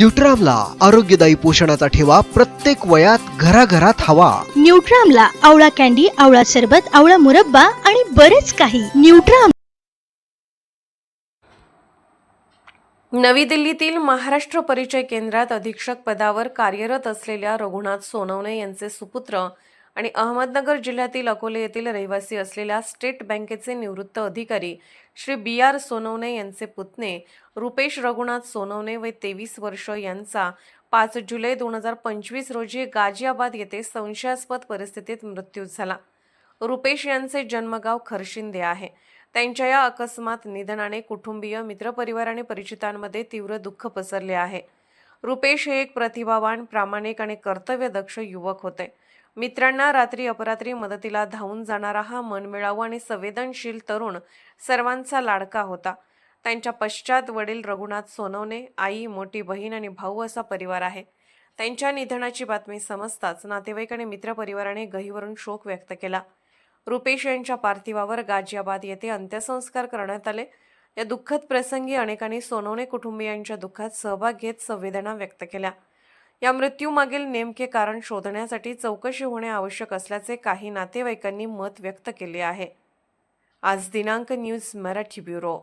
न्यूट्रामला आरोग्यदायी पोषणाचा ठेवा प्रत्येक वयात घराघरात हवा. न्यूट्रामला आवळा कॅन्डी आवळा सरबत आवळा मुरब्बा आणि बरेच काही. न्यूट्राम नवी दिल्लीतील महाराष्ट्र परिचय केंद्रात अधीक्षक पदावर कार्यरत असलेल्या रघुनाथ सोनवणे यांचे सुपुत्र आणि अहमदनगर जिल्ह्यातील अकोले येथील रहिवासी असलेल्या स्टेट बँकेचे निवृत्त अधिकारी श्री बी आर सोनवणे यांचे पुतणे रुपेश रघुनाथ सोनवणे व तेवीस वर्ष यांचा पाच जुलै दोन हजार पंचवीस रोजी गाजियाबाद येथे संशयास्पद परिस्थितीत मृत्यू झाला. रुपेश यांचे जन्मगाव खरशिंदे आहे. त्यांच्या या अकस्मात निधनाने कुटुंबीय मित्रपरिवार आणि परिचितांमध्ये तीव्र दुःख पसरले आहे. रुपेश हे एक प्रतिभावान प्रामाणिक आणि कर्तव्यदक्ष युवक होते. मित्रांना रात्री अपरात्री मदतीला धावून जाणारा हा मनमिळावू आणि संवेदनशील तरुण सर्वांचा लाडका होता. त्यांच्या पश्चात वडील रघुनाथ सोनवणे आई मोठी बहीण आणि भाऊ असा परिवार आहे. त्यांच्या निधनाची बातमी समजताच नातेवाईक आणि मित्रपरिवाराने गहीवरून शोक व्यक्त केला. रुपेश यांच्या पार्थिवावर गाझियाबाद येथे अंत्यसंस्कार करण्यात आले. या दुःखद प्रसंगी अनेकांनी सोनवणे कुटुंबियांच्या दुःखात सहभाग घेत संवेदना व्यक्त केल्या. या मृत्यूमागील नेमके कारण शोधण्यासाठी चौकशी होणे आवश्यक असल्याचे काही नातेवाईकांनी मत व्यक्त केले आहे. आज दिनांक न्यूज मराठी ब्युरो.